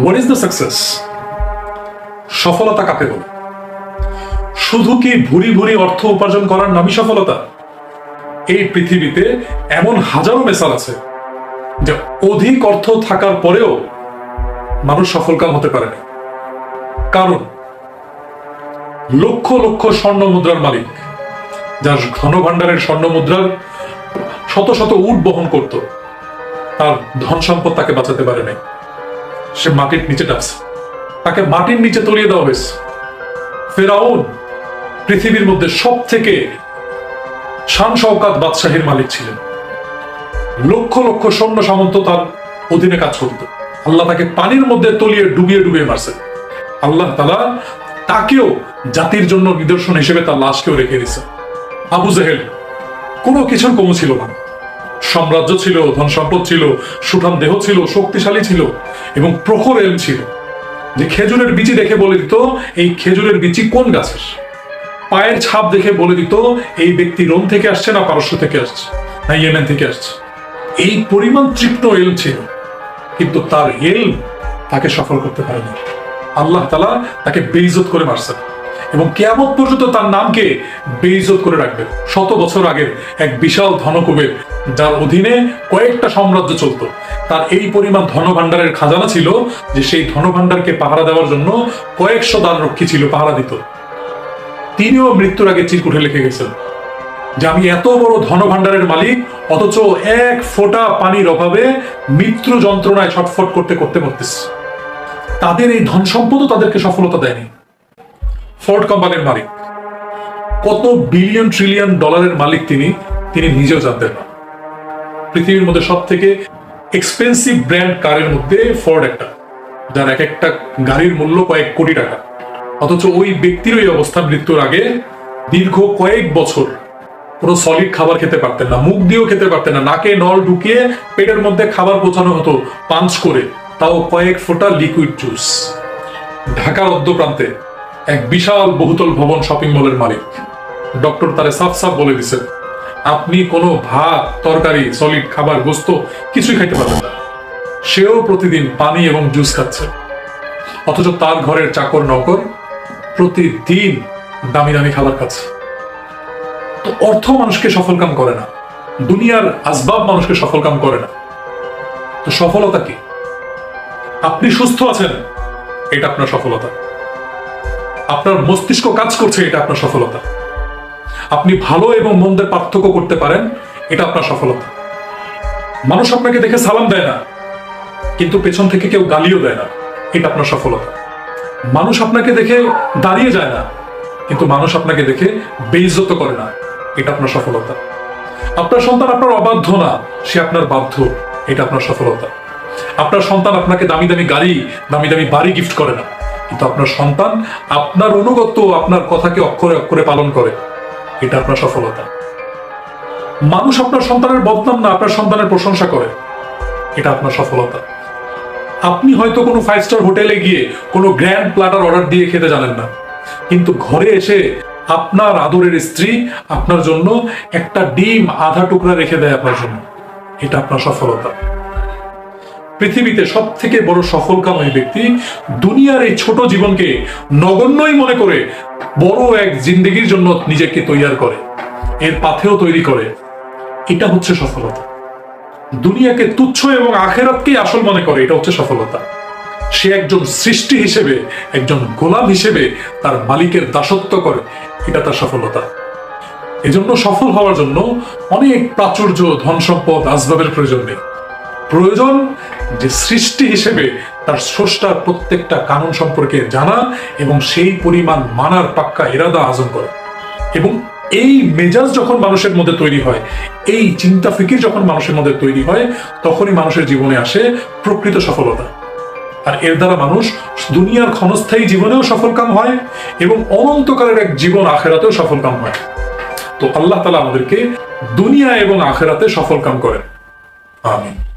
What is the success সফলতা কাকে বলে? শুধু কি ভুরি ভুরি অর্থ উপার্জন করার নামই সফলতা? এই পৃথিবীতে এমন হাজারো মেসাল আছে যে অধিক অর্থ থাকার পরেও মানুষ সফলকাম হতে পারেনি। কারণ লক্ষ লক্ষ স্বর্ণ মুদ্রার মালিক, যার ঘন ভাণ্ডারের স্বর্ণ মুদ্রার শত শত উট বহন করত, তার ধন সম্পদ তাকে বাঁচাতে পারে নাই সে মাটির নিচে ডাকছে তাকে মাটির নিচে তলিয়ে দেওয়া হয়েছে। ফেরাউন পৃথিবীর মধ্যে সব থেকে শান শওকাত বাদশাহীর মালিক ছিলেন। লক্ষ লক্ষ সৈন্য সামন্ত তার অধীনে কাজ করত। আল্লাহ তাকে পানির মধ্যে তলিয়ে ডুবিয়ে ডুবিয়ে মারছে। আল্লাহ তালা তাকেও জাতির জন্য নিদর্শন হিসেবে তার লাশকেও রেখে দিছে আবু জেহেল কোনো কিছুর কমু ছিল না। সাম্রাজ্য ছিল, ধন সম্পদ ছিল, সুঠাম দেহ ছিল, শক্তিশালী ছিল এবং প্রখর এল ছিল। যে খেজুরের বিচি দেখে বলে দিত, এই খেজুরের বিচি কোন গাছের? পায়ের ছাপ দেখে বলে দিত, এই ব্যক্তি রোম থেকে আসছে না পারস্য থেকে আসছে, না ইয়েমেন থেকে আসছে। এই পরিমাণ তৃপ্ত এল ছিল, কিন্তু তার এল তাকে সফল করতে পারেনি। আল্লাহ তালা তাকে বেইজত করে মারছেন। এবং কেয়ামত পর্যন্ত তার নামকে বেইজত করে রাখবে। শত বছর আগের এক বিশাল ধনকুবের, যার অধীনে কয়েকটা সাম্রাজ্য চলতো। তার এই পরিমাণ ধনভাণ্ডারের খাজানা ছিল যে সেই ধনভাণ্ডারকে পাহারা দেওয়ার জন্য কয়েকশো দান রক্ষী ছিল, পাহারা দিত। তিনিও মৃত্যুর আগে চিরকুটে লিখে গেছেন, যে আমি এত বড় ধনভাণ্ডারের মালিক, অথচ এক ফোঁটা পানির অভাবে মৃত্যু যন্ত্রণায় ছটফট করতে করতে মরতেছে। তাদের এই ধন সম্পদও তাদেরকে সফলতা দেয়নি। ফোর্ড কোম্পানির মালিক। কত বিলিয়ন ট্রিলিয়ন ডলারের মালিক তিনি তিনি নিজেও জানতেন না। পৃথিবীর মধ্যে সব থেকে এক্সপেন্সিভ ব্র্যান্ড কারের মধ্যে ফোর্ড একটা, যার এক একটা গাড়ির মূল্য কয়েক কোটি টাকা। অথচ ওই ব্যক্তির ওই অবস্থা মৃত্যুর আগে দীর্ঘ কয়েক বছর কোনো সলিড খাবার খেতে পারতেন না, মুখ দিয়েও খেতে পারতেন না, নাকে নল ঢুকিয়ে পেটের মধ্যে খাবার পৌঁছানো হতো, পাঞ্চ করে, তাও কয়েক ফোঁটা লিকুইড জুস ঢাকার অদ্য প্রান্তে এক বিশাল বহুতল ভবন শপিং মলের মালিক। ডক্টর তারে সাফ সাফ বলে দিছেন আপনি কোনো ভাত, তরকারি, সলিড, খাবার, গোস্ত কিছুই খাইতে পারবেন না। সেও প্রতিদিন পানি এবং জুস খাচ্ছে। অথচ তার ঘরের চাকর, নকর প্রতিদিন দামি দামি খাবার খাচ্ছে। তো অর্থ মানুষকে সফল কাম করে না, দুনিয়ার আসবাব মানুষকে সফল কাম করে না। তো সফলতা কি? আপনি সুস্থ আছেন, এটা আপনার সফলতা। আপনার মস্তিষ্ক কাজ করছে, এটা আপনার সফলতা। আপনি ভালো এবং মন্দের পার্থক্য করতে পারেন, এটা আপনার সফলতা। মানুষ আপনাকে দেখে সালাম দেয় না, কিন্তু পেছন থেকে কেউ গালিও দেয় না, এটা আপনার সফলতা। মানুষ আপনাকে দেখে দাঁড়িয়ে যায় না, কিন্তু মানুষ আপনাকে দেখে বেইজত করে না, এটা আপনার সফলতা। আপনার সন্তান আপনার অবাধ্য না, সে আপনার বাধ্য, এটা আপনার সফলতা। আপনার সন্তান আপনাকে দামি দামি গাড়ি, দামি দামি বাড়ি গিফট করে না। কিন্তু আপনার সন্তান আপনার অনুগত আপনার কথাকে অক্ষরে অক্ষরে পালন করে। এটা আপনার সফলতা। মানুষ আপনার সন্তানের বদনাম না, আপনার সন্তানের প্রশংসা করে। এটা আপনার সফলতা। আপনি হয়তো কোনো ফাইভ স্টার হোটেলে গিয়ে কোনো গ্র্যান্ড প্ল্যাটার অর্ডার দিয়ে খেতে জানেন না। কিন্তু ঘরে এসে আপনার আদরের স্ত্রী আপনার জন্য একটা ডিম, আধা টুকরা রেখে দেয় আপনার জন্য। এটা আপনার সফলতা। পৃথিবীতে সব থেকে বড় সফলকাম ওই ব্যক্তি দুনিয়ার এই ছোট জীবনকে নগণ্যই মনে করে বড় এক জিন্দগির জন্য নিজেকে তৈয়ার করে, এর পাথেও তৈরি করে। এটা হচ্ছে সফলতা। দুনিয়াকে তুচ্ছ এবং আখেরাতকেই আসল মনে করে, এটা হচ্ছে সফলতা। সে একজন সৃষ্টি হিসেবে, একজন গোলাম হিসেবে তার মালিকের দাসত্ব করে, এটা তার সফলতা। এজন্য সফল হওয়ার জন্য অনেক প্রাচুর্য ধন সম্পদ আসবাবের প্রয়োজন নেই। প্রয়োজন যে সৃষ্টি হিসেবে তার স্রষ্টার প্রত্যেকটা কানুন সম্পর্কে জানা এবং সেই পরিমাণ মানার পাক্কা ইরাদা আজম করে। এবং এই মেজাজ যখন মানুষের মধ্যে তৈরি হয়, এই চিন্তা ফিকির যখন মানুষের মধ্যে তৈরি হয়, তখনই মানুষের জীবনে আসে প্রকৃত সফলতা। আর এর দ্বারা মানুষ দুনিয়ার ক্ষণস্থায়ী জীবনেও সফলকাম হয় এবং অনন্তকালের এক জীবন আখেরাতেও সফলকাম হয়। তো আল্লাহ তালা আমাদেরকে দুনিয়া এবং আখেরাতে সফলকাম করেন। আমিন।